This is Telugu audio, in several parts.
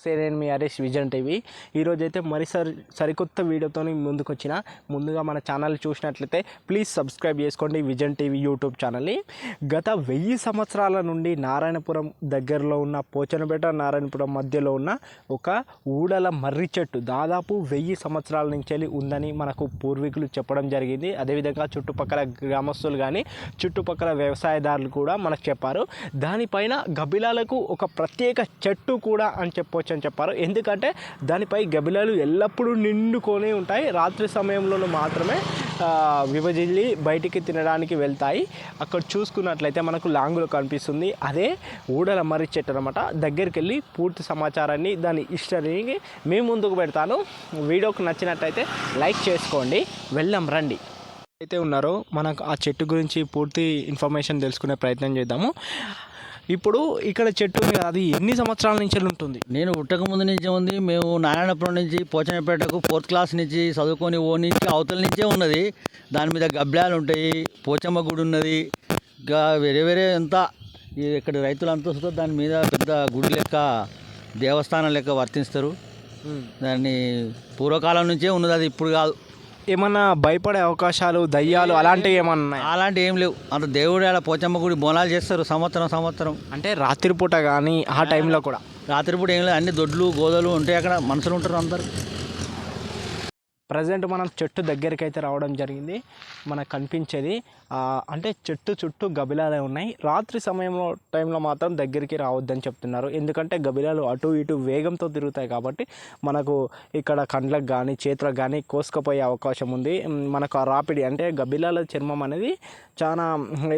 సరే నేను మీ హరీష్ విజన్ టీవీ. ఈరోజు అయితే మరి సరి సరికొత్త వీడియోతో ముందుకు వచ్చిన ముందుగా మన ఛానల్ చూసినట్లయితే ప్లీజ్ సబ్స్క్రైబ్ చేసుకోండి విజన్ టీవీ యూట్యూబ్ ఛానల్ని. గత వెయ్యి సంవత్సరాల నుండి నారాయణపురం దగ్గరలో ఉన్న పోచనపేట నారాయణపురం మధ్యలో ఉన్న ఒక ఊడల మర్రి చెట్టు దాదాపు వెయ్యి సంవత్సరాల నుంచి ఉందని మనకు పూర్వీకులు చెప్పడం జరిగింది. అదేవిధంగా చుట్టుపక్కల గ్రామస్తులు కానీ చుట్టుపక్కల వ్యవసాయదారులు కూడా మనకు చెప్పారు. దానిపైన గబిలాలకు ఒక ప్రత్యేక చెట్టు కూడా అని చెప్పొచ్చు. అని చెప్పారు. ఎందుకంటే దానిపై గబిలాలు ఎల్లప్పుడూ నిండుకొని ఉంటాయి. రాత్రి సమయంలో మాత్రమే విభజిల్లి బయటికి తినడానికి వెళ్తాయి. అక్కడ చూసుకున్నట్లయితే మనకు లాంగులో కనిపిస్తుంది. అదే ఊడల మర్రి చెట్టు అనమాట దగ్గరికి వెళ్ళి పూర్తి సమాచారాన్ని దాని హిస్టరీని మీ ముందుకు పెడతాను. వీడియోకి నచ్చినట్టయితే లైక్ చేసుకోండి. వెళ్ళాం రండి. అయితే ఉన్నారో మనకు ఆ చెట్టు గురించి పూర్తి ఇన్ఫర్మేషన్ తెలుసుకునే ప్రయత్నం చేద్దాము. ఇప్పుడు ఇక్కడ చెట్టు అది ఎన్ని సంవత్సరాల నుంచి ఉంటుంది? నేను పుట్టక ముందు నుంచే ఉంది. మేము నారాయణపురం నుంచి పోచనపేటకు ఫోర్త్ క్లాస్ నుంచి చదువుకొని ఓ నుంచి అవతల నుంచే ఉన్నది. దాని మీద గబ్లాలు ఉంటాయి పోచమ్మ గుడి ఉన్నది. ఇంకా వేరే వేరే అంతా ఇక్కడ రైతులంతా దాని మీద పెద్ద గుడి లెక్క దేవస్థానం లెక్క వర్తిస్తారు. దాన్ని పూర్వకాలం నుంచే ఉన్నది అది ఇప్పుడు కాదు. ఏమన్నా భయపడే అవకాశాలు దయ్యాలు అలాంటివి ఏమన్నా ఉన్నాయా? అలాంటి ఏం లేవు. అంత దేవుడు ఆడ పోచమ్మ గుడి బోనాలు చేస్తారు సంవత్సరం సంవత్సరం. అంటే రాత్రిపూట కానీ ఆ టైంలో కూడా? రాత్రిపూట ఏం లేదు. అన్ని దొడ్లు గోదలు ఉంటాయి అక్కడ. మనుషులు ఉంటారు అందరు. ప్రజెంట్ మనం చెట్టు దగ్గరికి అయితే రావడం జరిగింది. మనకు కనిపించేది అంటే చెట్టు చుట్టూ గబిలాలే ఉన్నాయి. రాత్రి సమయంలో టైంలో మాత్రం దగ్గరికి రావద్దని చెప్తున్నారు. ఎందుకంటే గబిలాలు అటు ఇటు వేగంతో తిరుగుతాయి కాబట్టి మనకు ఇక్కడ కండ్లకు కానీ చేతులకు కానీ కోసుకుపోయే అవకాశం ఉంది. మనకు ఆ రాపిడి అంటే గబిలాల చర్మం అనేది చాలా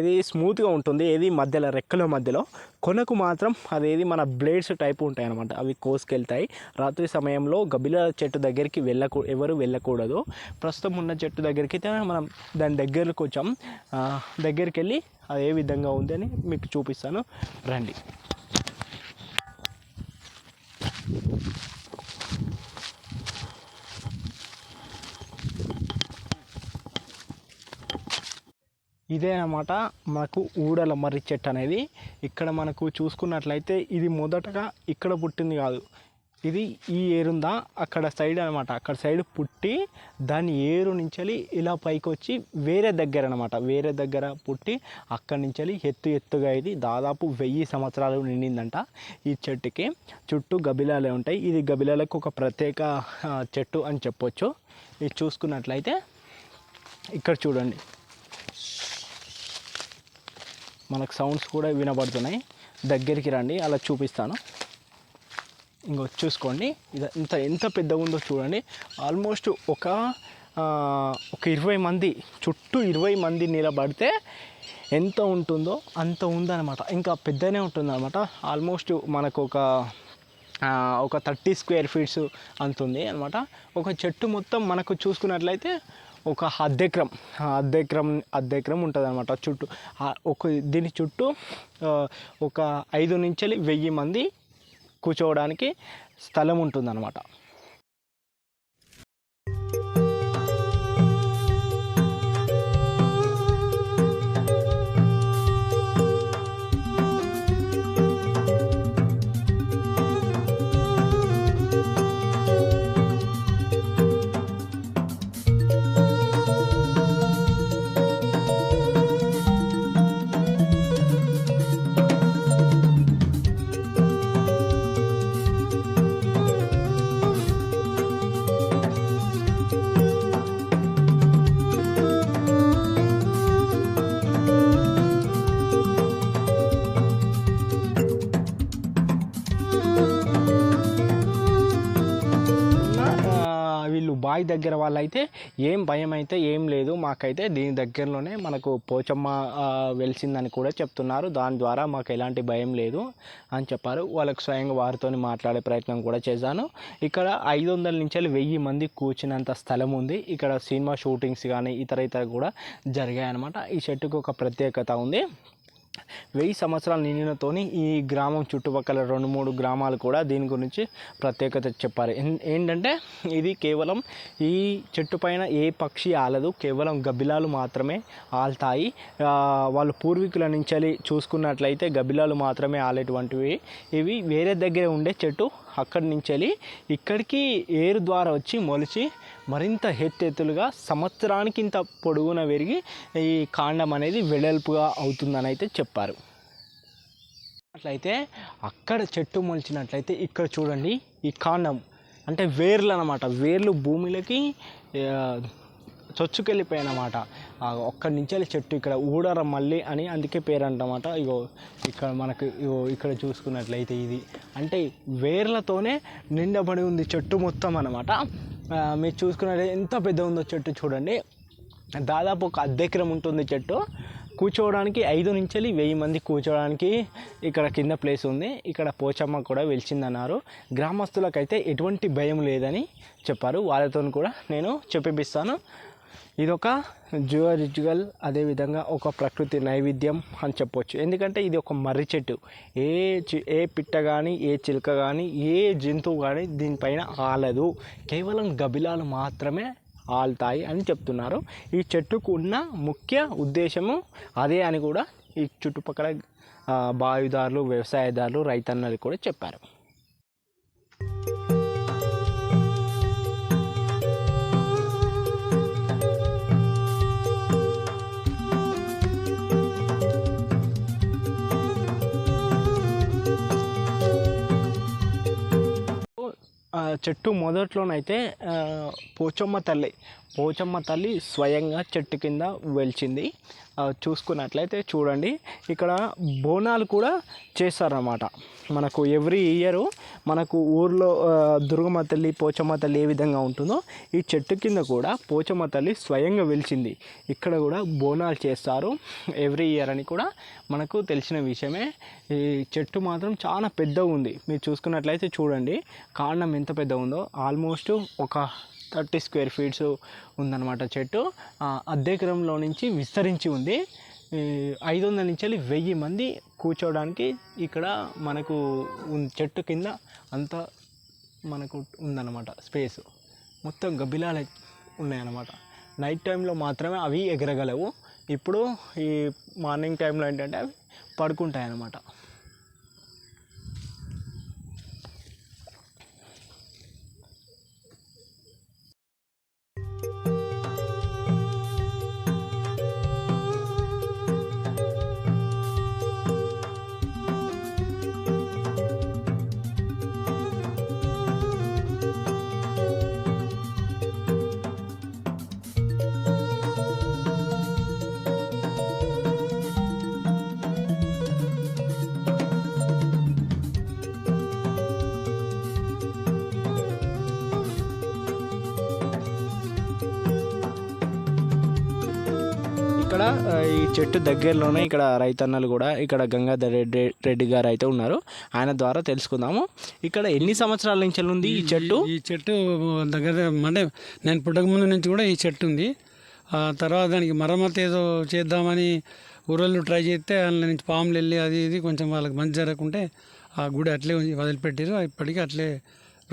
ఇది స్మూత్గా ఉంటుంది. ఏది మధ్యలో రెక్కల మధ్యలో. కొనకు మాత్రం అదేది మన బ్లేడ్స్ టైప్ ఉంటాయి అనమాట అవి కోసుకెళ్తాయి. రాత్రి సమయంలో గబిలాల చెట్టు దగ్గరికి వెళ్ళకూ ఎవరు వెళ్ళకూడదు ప్రస్తుతం ఉన్న చెట్టు దగ్గరికి అయితే మనం దాని దగ్గరకు వచ్చాం. దగ్గరికి వెళ్ళి అది ఏ విధంగా ఉంది అని మీకు చూపిస్తాను. రండి. ఇదే అన్నమాట మనకు ఊడల మర్రి చెట్టు అనేది. ఇక్కడ మనకు చూసుకున్నట్లయితే ఇది మొదటగా ఇక్కడ పుట్టింది కాదు. ఇది ఈ ఏరుందా అక్కడ సైడ్ అనమాట అక్కడ సైడ్ పుట్టి దాని ఏరు నుంచి ఇలా పైకి వచ్చి వేరే దగ్గర అనమాట వేరే దగ్గర పుట్టి అక్కడి నుంచి ఎత్తు ఎత్తుగా ఇది దాదాపు వెయ్యి సంవత్సరాలు నిండిందంట ఈ చెట్టుకి. చుట్టూ గబిలాలే ఉంటాయి. ఇది గబిలాలకు ఒక ప్రత్యేక చెట్టు అని చెప్పొచ్చు. ఇది చూసుకున్నట్లయితే ఇక్కడ చూడండి. మనకు సౌండ్స్ కూడా వినబడుతున్నాయి. దగ్గరికి రండి. అలా చూపిస్తాను. ఇంకో చూసుకోండి. ఇది ఇంత ఎంత పెద్దగా ఉందో చూడండి. ఆల్మోస్ట్ ఒక ఒక ఇరవై మంది చుట్టూ ఇరవై మంది నిలబడితే ఎంత ఉంటుందో అంత ఉందన్నమాట. ఇంకా పెద్దనే ఉంటుందన్నమాట. ఆల్మోస్ట్ మనకు ఒక ఒక థర్టీ స్క్వేర్ ఫీట్స్ అంత ఉంది అనమాట ఒక చెట్టు మొత్తం మనకు చూసుకున్నట్లయితే ఒక అద్దెక్రం అద్దెక్రం అద్దెక్రం ఉంటుంది అనమాట చుట్టూ. ఒక దీని చుట్టూ ఒక ఐదు నుంచి వెయ్యి మంది కూర్చోవడానికి స్థలం ఉంటుందన్నమాట. ఆ, దగ్గర వాళ్ళైతే ఏం భయం అయితే ఏం లేదు మాకైతే దీని దగ్గరలోనే మనకు పోచమ్మ వెలిసిందని కూడా చెప్తున్నారు. దాని ద్వారా మాకు ఎలాంటి భయం లేదు అని చెప్పారు. వాళ్ళకు స్వయంగా వారితో మాట్లాడే ప్రయత్నం కూడా చేశాను. ఇక్కడ ఐదు వందల నుంచి వెయ్యి మంది కూర్చున్నంత స్థలం ఉంది. ఇక్కడ సినిమా షూటింగ్స్ కానీ ఇతర ఇతర కూడా జరిగాయి అనమాట ఈ చెట్టుకు ఒక ప్రత్యేకత ఉంది. వెయ్యి సంవత్సరాలు నిండినతోని ఈ గ్రామం చుట్టుపక్కల రెండు మూడు గ్రామాలు కూడా దీని గురించి ప్రత్యేకత చెప్పారు. ఏంటంటే ఇది కేవలం ఈ చెట్టు పైన ఏ పక్షి ఆలదు కేవలం గబ్బిలాలు మాత్రమే ఆల్తాయి. వాళ్ళు పూర్వీకుల నుంచి చూసుకున్నట్లయితే గబ్బిలాలు మాత్రమే ఆలేటువంటివి. ఇవి వేరే దగ్గర ఉండే చెట్టు అక్కడి నుంచి ఇక్కడికి ఏరు ద్వారా వచ్చి మొలిచి మరింత హెత్తెత్తులుగా సంవత్సరానికి ఇంత పొడుగున పెరిగి ఈ కాండం అనేది వెడల్పుగా అవుతుందని అయితే చెప్పారు. అట్లయితే అక్కడ చెట్టు మొలిచినట్లయితే ఇక్కడ చూడండి ఈ కాండం అంటే వేర్లు అనమాట వేర్లు భూమిలోకి చొచ్చుకెళ్ళిపోయాయన్నమాట ఒక్కడి నుంచి చెట్టు ఇక్కడ ఊడర మల్లి అని అందుకే పేరు అంటమాట ఇగో ఇక్కడ మనకు ఇగో ఇక్కడ చూసుకున్నట్లయితే ఇది. అంటే వేర్లతోనే నిండబడి ఉంది చెట్టు మొత్తం అనమాట మీరు చూసుకున్నట్లయితే ఎంత పెద్ద ఉందో చెట్టు చూడండి. దాదాపు ఒక అర్ధ ఎకరం ఉంటుంది చెట్టు. కూర్చోవడానికి ఐదు నుంచి వెయ్యి మంది కూర్చోవడానికి ఇక్కడ కింద ప్లేస్ ఉంది. ఇక్కడ పోచమ్మ కూడా వెలిచిందన్నారు. గ్రామస్తులకైతే ఎటువంటి భయం లేదని చెప్పారు. వాళ్ళతో కూడా నేను చెప్పిస్తాను ఇదొక జువరిజువల్ అదేవిధంగా ఒక ప్రకృతి నైవేద్యం అని చెప్పొచ్చు. ఎందుకంటే ఇది ఒక మర్రి చెట్టు. ఏ చి ఏ పిట్ట కానీ ఏ చిలుక కానీ ఏ జంతువు కానీ దీనిపైన ఆలదు. కేవలం గబిలాలు మాత్రమే ఆల్తాయి అని చెప్తున్నారు. ఈ చెట్టుకు ఉన్న ముఖ్య ఉద్దేశము అదే అని కూడా ఈ చుట్టుపక్కల బావిదారులు వ్యవసాయదారులు రైతన్నలు కూడా చెప్పారు. చెట్టు మొదట్లోనైతే పోచమ్మ తల్లి పోచమ్మ తల్లి స్వయంగా చెట్టు కింద వెలిచింది. చూసుకున్నట్లయితే చూడండి ఇక్కడ బోనాలు కూడా చేస్తారన్నమాట మనకు ఎవ్రీ ఇయర్ మనకు ఊర్లో దుర్గమ్మ తల్లి పోచమ్మ తల్లి ఏ విధంగా ఉంటుందో ఈ చెట్టు కింద కూడా పోచమ్మ తల్లి స్వయంగా వెలిచింది. ఇక్కడ కూడా బోనాలు చేస్తారు. ఎవ్రీ ఇయర్ అని కూడా మనకు తెలిసిన విషయమే. ఈ చెట్టు మాత్రం చాలా పెద్దగా ఉంది. మీరు చూసుకున్నట్లయితే చూడండి కాండం ఎంత పెద్ద ఉందో. ఆల్మోస్ట్ ఒక థర్టీ స్క్వేర్ ఫీట్స్ ఉందన్నమాట చెట్టు. ఆ, అద్దెకరంలో నుంచి విస్తరించి ఉంది. ఐదు వందల నుంచి వెళ్ళి వెయ్యి మంది కూర్చోవడానికి ఇక్కడ మనకు చెట్టు కింద అంతా మనకు ఉందన్నమాట స్పేస్. మొత్తం గబ్బిలాలు ఉన్నాయన్నమాట. నైట్ టైంలో మాత్రమే అవి ఎగరగలవు. ఇప్పుడు ఈ మార్నింగ్ టైంలో ఏంటంటే అవి పడుకుంటాయి అన్నమాట ఇక్కడ ఈ చెట్టు దగ్గరలోనే ఇక్కడ రైతన్నలు కూడా ఇక్కడ గంగాధర్ రెడ్డి రెడ్డి గారు అయితే ఉన్నారు. ఆయన ద్వారా తెలుసుకుందాము. ఇక్కడ ఎన్ని సంవత్సరాల నుంచి ఉంది ఈ చెట్టు? ఈ చెట్టు దగ్గర అంటే నేను పుట్టక ముందు నుంచి కూడా ఈ చెట్టు ఉంది. ఆ తర్వాత దానికి మరమ్మతు ఏదో చేద్దామని ఊరోళ్ళు ట్రై చేస్తే అందులో నుంచి పాములు వెళ్ళి అది ఇది కొంచెం వాళ్ళకి మంచి జరగకుంటే ఆ గుడి అట్లే వదిలిపెట్టారు ఇప్పటికీ అట్లే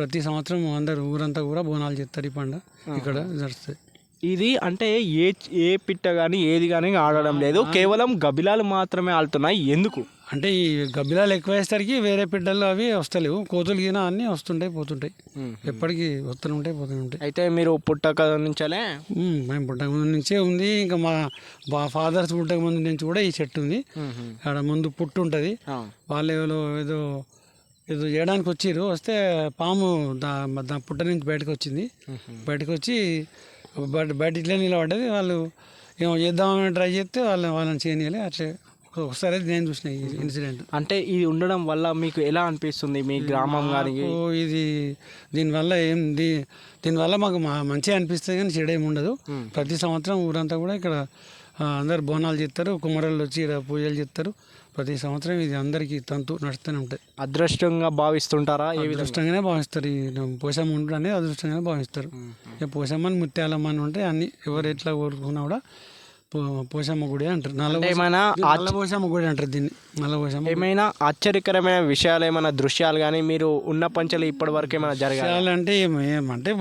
ప్రతి సంవత్సరం అందరు ఊరంతా కూడా బోనాలు చేస్తారు ఈ పండుగ ఇక్కడ జరుగుతుంది ఇది అంటే ఏ ఏ పిట్ట కానీ ఏది కానీ ఆడడం లేదు. కేవలం గబిలాలు మాత్రమే ఆడుతున్నాయి. ఎందుకు? అంటే ఈ గబ్బిలాలు ఎక్కువ వేసరికి వేరే పిడ్డలు అవి వస్తలేవు. కోతులు గిన అన్నీ వస్తుంటాయి పోతుంటాయి. ఎప్పటికీ వస్తూనే ఉంటాయి పోతూనే ఉంటాయి. అయితే మీరు పుట్టక నుంచలే? మేము. పుట్టక ముందు నుంచే ఉంది. ఇంకా మా మా ఫాదర్స్ పుట్టక ముందు నుంచి కూడా ఈ చెట్టు ఉంది. అక్కడ ముందు పుట్టు ఉంటుంది. వాళ్ళు ఏదో ఏదో ఏదో చేయడానికి వచ్చిర్రు. వస్తే పాము దా దా పుట్ట నుంచి బయటకు వచ్చింది. బయటకు వచ్చి బయట బయట ఇట్లే నిలబడ్డది. వాళ్ళు ఏమో చేద్దామని ట్రై చేస్తే వాళ్ళు వాళ్ళని చేయనియాలి. అట్లే ఒకసారి అయితే నేను చూసిన ఈ ఇన్సిడెంట్ అంటే ఇది ఉండడం వల్ల మీకు ఎలా అనిపిస్తుంది? మీ గ్రామం కానీ ఇది దీనివల్ల ఏం దీ దీనివల్ల మాకు మంచిగా అనిపిస్తుంది కానీ చెడు ఏమి ఉండదు. ప్రతి సంవత్సరం ఊరంతా కూడా ఇక్కడ అందరు బోనాలు చేస్తారు. కుమ్మరోళ్ళు వచ్చి ఇక్కడ పూజలు చేస్తారు. ప్రతి సంవత్సరం ఇది అందరికీ తంతు నడుస్తూనే ఉంటుంది అదృష్టంగా భావిస్తుంటారా? ఏ అదృష్టంగానే భావిస్తారు. ఈ పోషమ్మ ఉంటుంది అనేది అదృష్టంగానే భావిస్తారు. ఇక పోషమ్మని ముత్యాలమ్మ అని ఉంటే అన్ని ఎవరు ఎట్లా కోరుకున్నా కూడా పోషమ్మ గుడి అంటారు. నల్ల అంటే ఏమైనా నల్ల పోషమ్మ గుడి అంటారు దీన్ని. నల్ల పోషమ్మ. ఏమైనా ఆశ్చర్యకరమైన విషయాలు ఏమైనా దృశ్యాలు కానీ మీరు ఉన్న పంచలు ఇప్పటి వరకు ఏమైనా జరగాలి ఏం ఏమంటే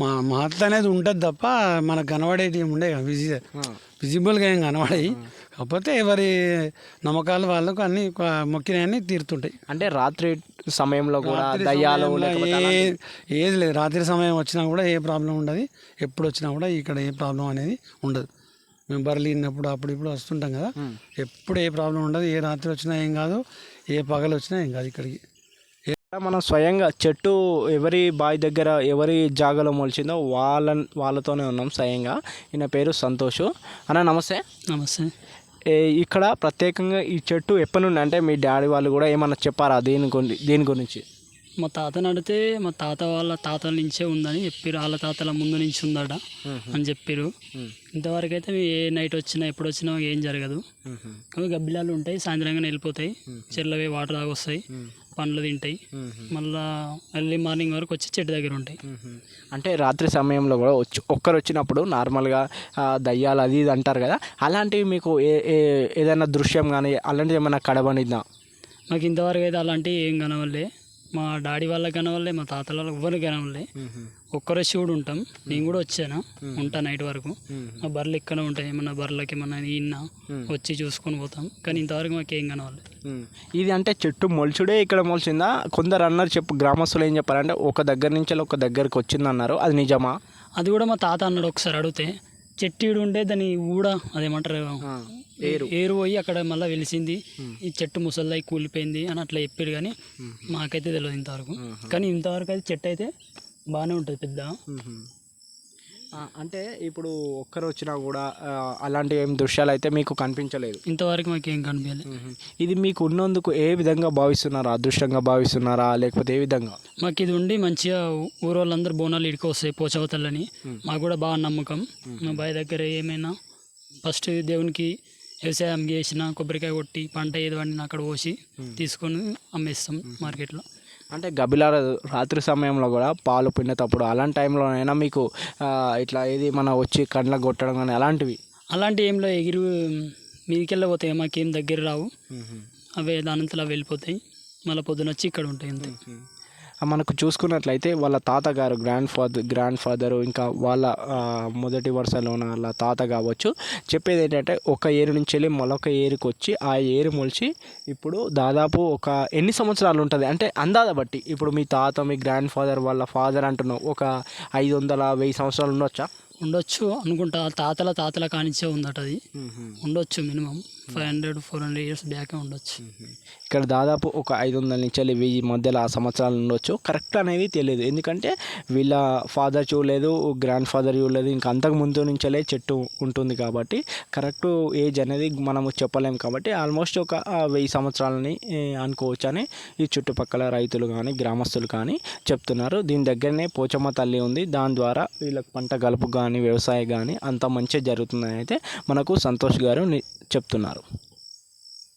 మా మహత్త అనేది ఉంటుంది తప్ప మనకు కనబడేటి ఏమి ఉండే విజి విజిబుల్గా ఏం కనబడాయి కాకపోతే ఎవరి నమ్మకాలు వాళ్ళకు అన్ని మొక్కినవన్నీ తీరుతుంటాయి. అంటే రాత్రి సమయంలో కూడా దయ్యాలు ఏది లేదు. రాత్రి సమయం వచ్చినా కూడా ఏ ప్రాబ్లం ఉండదు. ఎప్పుడు వచ్చినా కూడా ఇక్కడ ఏ ప్రాబ్లం అనేది ఉండదు. మేము బర్రెలు ఇన్నప్పుడు అప్పుడు ఇప్పుడు వస్తుంటాం కదా. ఎప్పుడు ఏ ప్రాబ్లం ఉండదు ఏ రాత్రి వచ్చినా ఏం కాదు ఏ పగలు వచ్చినా ఏం కాదు ఇక్కడికి. మనం స్వయంగా చెట్టు ఎవరి బావి దగ్గర ఎవరి జాగాలో మొలిచిందో వాళ్ళ వాళ్ళతోనే ఉన్నాం స్వయంగా. ఈయన పేరు సంతోష్. అన్న నమస్తే. నమస్తే. ఇక్కడ ప్రత్యేకంగా ఈ చెట్టు ఎప్పటి నుండి అంటే మీ డాడీ వాళ్ళు కూడా ఏమన్నా చెప్పారా దీని గురించి దీని గురించి? మా తాతని అడిగితే మా తాత వాళ్ళ తాతల నుంచే ఉందని చెప్పారు వాళ్ళ తాతల ముందు నుంచి ఉందట అని చెప్పారు ఇంతవరకు అయితే ఏ నైట్ వచ్చినా ఎప్పుడు వచ్చినా ఏం జరగదు. అవి గబ్బిలాలు ఉంటాయి సాయంత్రంగా వెళ్ళిపోతాయి. చెర్లవి వాటర్ తాగొస్తాయి పండ్లు తింటాయి. మళ్ళా ఎర్లీ మార్నింగ్ వరకు వచ్చి చెట్టు దగ్గర ఉంటాయి. అంటే రాత్రి సమయంలో కూడా వచ్చి ఒక్కరు వచ్చినప్పుడు నార్మల్గా దయ్యాలు అది ఇది అంటారు కదా అలాంటివి మీకు ఏ ఏదైనా దృశ్యం కానీ అలాంటివి ఏమైనా కడబడిద్దా మాకు ఇంతవరకు అయితే అలాంటివి ఏం కనవల్లే మా డాడీ వాళ్ళకి కనవల్లే మా తాతల వాళ్ళకి ఎవరికి కనవల్లే ఒక్కరే శివుడు ఉంటాం. నేను కూడా వచ్చాను? ఉంటా నైట్ వరకు. మా బర్రెలు ఇక్కడ ఉంటాయి. ఏమన్నా బర్రెలకి ఏమన్నా ఈయన వచ్చి చూసుకొని పోతాం. కానీ ఇంతవరకు మాకు ఏం కనవాలి ఇది అంటే చెట్టు మొలుచుడే ఇక్కడ మొలిచిందా? కొందరు అన్నారు చెప్పు గ్రామస్తులు ఏం చెప్పారంటే ఒక దగ్గర నుంచి ఒక దగ్గరికి వచ్చింది అన్నారు అది నిజమా? అది కూడా మా తాత అన్నాడు ఒకసారి అడిగితే. చెట్టు ఉంటే దాని ఊడ అదేమంటారు? ఏరు. ఏరు పోయి అక్కడ మళ్ళీ వెలిసింది. ఈ చెట్టు ముసలిదై కూలిపోయింది అని అట్లా చెప్పాడు కానీ మాకైతే తెలియదు ఇంతవరకు. కానీ ఇంతవరకు అయితే చెట్టు అయితే బాగానే ఉంటుంది పెద్ద. అంటే ఇప్పుడు ఒక్కరు వచ్చినా కూడా అలాంటి ఏం దృశ్యాలు అయితే మీకు కనిపించలేదు. ఇంతవరకు మాకు ఏం కనిపించలేదు ఇది మీకు ఉన్నందుకు ఏ విధంగా భావిస్తున్నారా? అదృష్టంగా భావిస్తున్నారా? లేకపోతే ఏ విధంగా? మాకు ఇది ఉండి మంచిగా ఊరు వాళ్ళందరూ బోనాలు ఇడికి వస్తాయి పోచవతలని మాకు కూడా బాగా నమ్మకం. మా బావి దగ్గర ఏమైనా ఫస్ట్ దేవునికి వ్యవసాయం చేసిన కొబ్బరికాయ కొట్టి పంట ఏది వండినా అక్కడ పోసి తీసుకొని అమ్మేస్తాం మార్కెట్లో. అంటే గబిలాల రాత్రి సమయంలో కూడా పాలు పిండేటప్పుడు అలాంటి టైంలోనైనా మీకు ఇట్లా ఏది మన వచ్చి కండ్లకు కొట్టడం కానీ అలాంటివి? అలాంటి ఏంలో ఎగిరి మీదికెళ్ళి పోతాయి మాకేం దగ్గర రావు. అవే దానంతలా వెళ్ళిపోతాయి. మళ్ళీ పొద్దున వచ్చి ఇక్కడ ఉంటాయి అంతే. మనకు చూసుకున్నట్లయితే వాళ్ళ తాతగారు గ్రాండ్ ఫాదర్ గ్రాండ్ ఫాదరు ఇంకా వాళ్ళ మొదటి వరుసలో ఉన్న వాళ్ళ తాత కావచ్చు. చెప్పేది ఏంటంటే ఒక ఏరు నుంచి వెళ్ళి మరొక ఏరుకి వచ్చి ఆ ఏరు మొలిచి ఇప్పుడు దాదాపు ఒక ఎన్ని సంవత్సరాలు ఉంటుంది? అంటే అందాజ బట్టి. ఇప్పుడు మీ తాత మీ గ్రాండ్ ఫాదర్ వాళ్ళ ఫాదర్ అంటున్నావు ఒక ఐదు వందల వెయ్యి సంవత్సరాలు ఉండొచ్చా? ఉండొచ్చు అనుకుంటా. తాతల తాతల కానిచ్చే ఉందట అది. ఉండొచ్చు minimum. Five hundred four hundred years బ్యాకే ఉండొచ్చు. ఇక్కడ దాదాపు ఒక ఐదు వందల నుంచి వెళ్ళి వెయ్యి మధ్యలో ఆ సంవత్సరాలు ఉండొచ్చు. కరెక్ట్ అనేది తెలియదు. ఎందుకంటే వీళ్ళ ఫాదర్ చూడలేదు గ్రాండ్ ఫాదర్ చూడలేదు ఇంకా అంతకు ముందు నుంచలే చెట్టు ఉంటుంది కాబట్టి కరెక్ట్ ఏజ్ అనేది మనము చెప్పలేము కాబట్టి ఆల్మోస్ట్ ఒక వెయ్యి సంవత్సరాలని అనుకోవచ్చు అని ఈ చుట్టుపక్కల రైతులు కానీ గ్రామస్తులు కానీ చెప్తున్నారు. దీని దగ్గరనే పోచమ్మ తల్లి ఉంది. దాని ద్వారా వీళ్ళకి పంట గలుపు కానీ వ్యవసాయం కానీ అంత మంచిగా జరుగుతుందని అయితే మనకు సంతోష్ గారు చెప్తున్నారు. చెప్తున్నారు